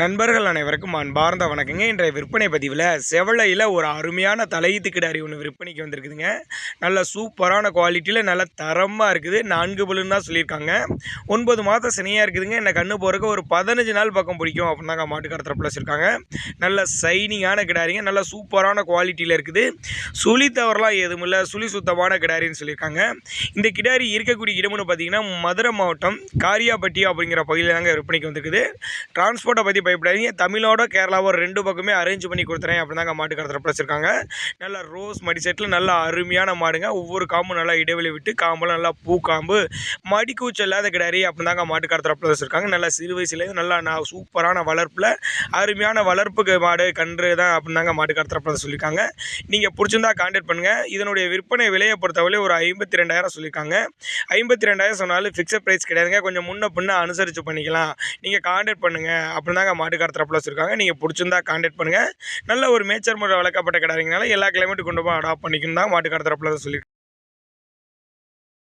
நண்பர்கள் அனைவருக்கும் அன்பார்ந்த வணக்கங்க. இன்றைய விற்பனை பதிவில் செவலையில் ஒரு அருமையான தலையீத்து கிடாரி ஒன்று விற்பனைக்கு வந்திருக்குதுங்க. நல்ல சூப்பரான குவாலிட்டியில் நல்ல தரமாக இருக்குது. நான்கு பல்லுன்னு தான் சொல்லியிருக்காங்க. ஒன்பது மாதம் சினையாக இருக்குதுங்க. என்ன கண்ணு போகிறக்கு ஒரு பதினஞ்சு நாள் பக்கம் பிடிக்கும் அப்படின்னாங்க மாட்டுக்கார தரப்பில் வச்சுருக்காங்க நல்ல சைனிங்கான கிடாரிங்க. நல்ல சூப்பரான குவாலிட்டியில் இருக்குது. சுழி தவறலாம் எதுவும் இல்லை. சுழி சுத்தமான கிடாரின்னு சொல்லியிருக்காங்க. இந்த கிடாரி இருக்கக்கூடிய இடம்னு பார்த்தீங்கன்னா மதுரை மாவட்டம் காரியாபட்டி அப்படிங்கிற பகுதியில் தாங்க விற்பனைக்கு வந்திருக்குது. டிரான்ஸ்போர்ட்டை பற்றி பயப்படாதீங்க. தமிழோட கேரளாவோ ரெண்டு பக்கமே அரேஞ்ச் பண்ணி கொடுத்துறேன் அப்படின்னு தாங்க மாட்டு தரப்பில் பிடிச்சிருக்காங்க நல்லா ரோஸ் மடி செட்டில் நல்லா அருமையான மாடுங்க. ஒவ்வொரு காம்பும் நல்லா இடைவெளி விட்டு காம்பெல்லாம் நல்லா பூ காம்பு மடி கூச்சல் இல்லாத கிடாரி அப்படின்னு தாங்க மாட்டு தரப்பில் வச்சுருக்காங்க நல்லா சிறு வயசுலேயே நல்லா நான் சூப்பரான வளர்ப்பில் அருமையான வளர்ப்புக்கு மாடு கன்று தான் அப்படின்னு தாங்க மாட்டுக்கார தரப்பில் சொல்லியிருக்காங்க. நீங்கள் பிடிச்சிருந்தா கான்டாக்ட் பண்ணுங்கள் இதனுடைய விற்பனை விலையை பொறுத்தவரை ஒரு ஐம்பத்தி ரெண்டாயிரம் சொல்லியிருக்காங்க. ஐம்பத்தி ரெண்டாயிரம் சொன்னாலும் ஃபிக்ஸட் ப்ரைஸ் கிடையாதுங்க. கொஞ்சம் முன்ன பின்ன அனுசரித்து பண்ணிக்கலாம். நீங்கள் கான்டாக்ட் பண்ணுங்கள் அப்படின்னு தாங்க மாட்டுக்கார தரப்பில் வச்சுருக்காங்க நீங்கள் பிடிச்சிருந்தா காண்டாக்ட் பண்ணுங்கள் நல்ல ஒரு மேச்சர் முறை வளர்க்கப்பட்ட கிடாரிங்கனால எல்லா கிளைமேட்டு கொண்டு போய் அடாப்ட் பண்ணிக்கணும் தான் மாட்டுக்கார தரப்பில் சொல்லி